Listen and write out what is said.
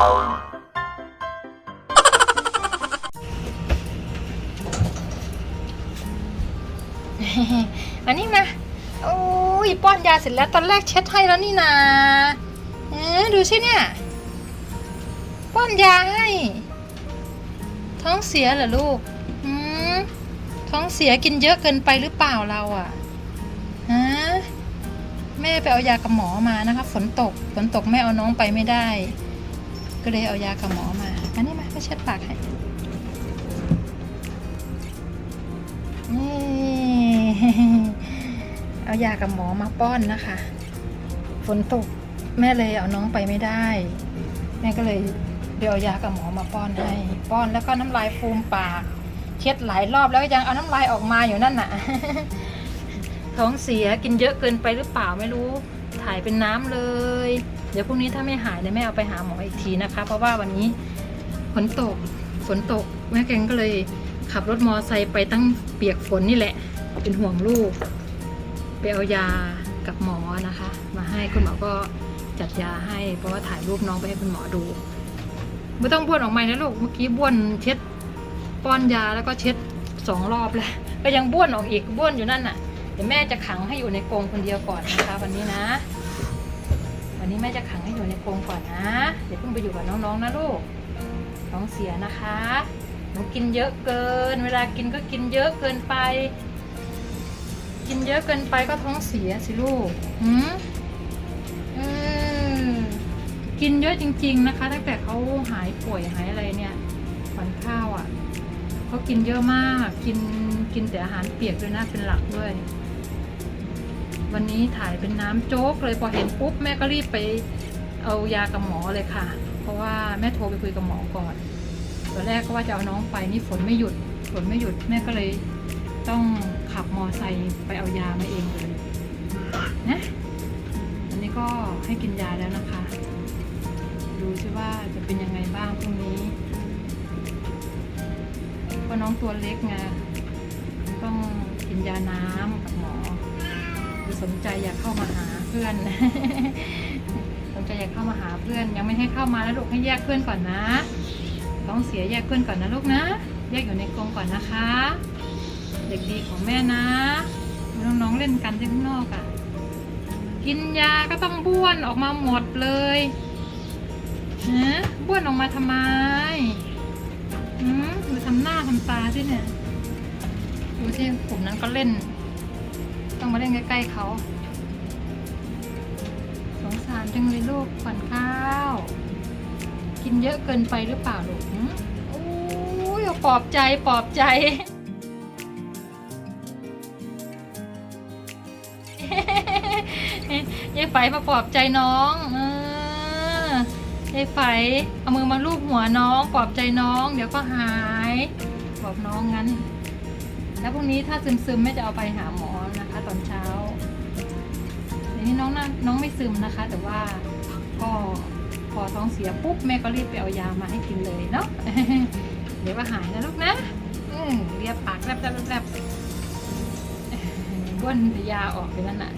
อันนี้มาโอ้ยป้อนยาเสร็จแล้วตอนแรกเช็ดให้แล้วนี่นาเอ๊ะดูสิเนี่ย ป้อนยาให้ ท้องเสียเหรอลูกหืมท้องเสียกินเยอะเกินไปหรือเปล่าเราอะฮะแม่ไปเอายากับหมอมานะคะ ฝนตก ฝนตกแม่เอาน้องไปไม่ได้ ก็เลยเอายากับหมอมาอันนี้มาไปเช็ดปากให้นี่เอายากับหมอมาป้อนนะคะ ฝนตกแม่เลยเอาน้องไปไม่ได้ แม่ก็เลยเดี๋ยวเอายากับหมอมาป้อนให้ ป้อนแล้วก็น้ำลายฟูมปาก เช็ดหลายรอบแล้วยังเอาน้ำลายออกมาอยู่นั่นน่ะ ท้องเสียกินเยอะเกินไปหรือเปล่าไม่รู้ ถ่ายเป็นน้ำเลย เดี๋ยวพรุ่งนี้ถ้าไม่หายเนี่ยแม่เอาไปหาหมออีกทีนะคะ เพราะว่าวันนี้ฝนตกฝนตกแม่แกงก็เลยขับรถมอไซค์ไปตั้งเปียกฝนนี่แหละ เป็นห่วงลูก ไปเอายากับหมอนะคะ มาให้คุณหมอก็จัดยาให้ เพราะว่าถ่ายรูปน้องไปให้คุณหมอดูไม่ต้องบ้วนออกมานะลูกเมื่อกี้บ้วนเช็ดป้อนยาแล้วก็เช็ดสองรอบแล้วก็ยังบ้วนออกอีกบ้วนอยู่นั่นน่ะ เดี๋ยวแม่จะขังให้อยู่ในกรงคนเดียวก่อนนะคะ วันนี้นะ วันนี้แม่จะขังให้อยู่ในกรงก่อนนะเดี๋ยวเพิ่งไปอยู่กับน้องๆนะลูกท้องเสียนะคะหนูกินเยอะเกิน เวลากินก็กินเยอะเกินไป กินเยอะเกินไปก็ท้องเสียสิลูกหืมเออกินเยอะจริง ๆนะคะ ตั้งแต่เขาหายป่วยหายอะไรเนี่ยขวัญข้าวอะ เขากินเยอะมาก กินกินแต่อาหารเปียกด้วยนะเป็นหลักด้วย วันนี้ถ่ายเป็นน้ำโจ๊กเลยพอเห็นปุ๊บแม่ก็รีบไปเอายากับหมอเลยค่ะ เพราะว่าแม่โทรไปคุยกับหมอก่อนตอนแรกก็ว่าจะเอาน้องไปนี่ฝนไม่หยุดฝนไม่หยุดแม่ก็เลยต้องขับมอไซค์ไปเอายามาเองเลยนะอันนี้ก็ให้กินยาแล้วนะคะ ดูซิว่าจะเป็นยังไงบ้างพรุ่งนี้ ราะน้องตัวเล็กไงต้องกินยาน้ำกับหมอคือสนใจอยากเข้ามาหาเพื่อน สนใจอยากเข้ามาหาเพื่อน ยังไม่ให้เข้ามาแล้วลูกให้แยกเพื่อนก่อนนะ ต้องเสียแยกเพื่อนก่อนนะลูกนะ แยกอยู่ในกรงก่อนนะคะ เด็กดีของแม่นะน้องๆเล่นกันที่ข้างนอกอะ่ะ กินยาก็ต้องบ้วนออกมาหมดเลยฮะบ้วนออกมาทำไม อืมดูทำหน้าทำตาสิเนี่ย ดูที่กลุ่มนั้นก็เล่น ต้องมาเล่นใกล้ๆเขา สงสารจังเลยลูกขวัญข้าว กินเยอะเกินไปหรือเปล่าลูกหืมโอ้ยปลอบใจปลอบใจยายไฝมาปลอบใจน้อง เออ ยายไฝเอามือมาลูบหัวน้องปลอบใจน้อง เดี๋ยวก็หายบอกน้องงั้น แล้วพรุ่งนี้ถ้าซึมๆแม่จะเอาไปหาหมอนะคะ ตอนเช้าเดี๋ยวนี้น้องน่าน้องไม่ซึมนะคะ แต่ว่าก็พอท้องเสียปุ๊บแม่ก็รีบไปเอายามาให้กินเลยเนาะเดี๋ยวก็หายนะลูกนะอืมเรียบปากแลบแลบแลบบ้วนยาออกไปนั่นน่ะ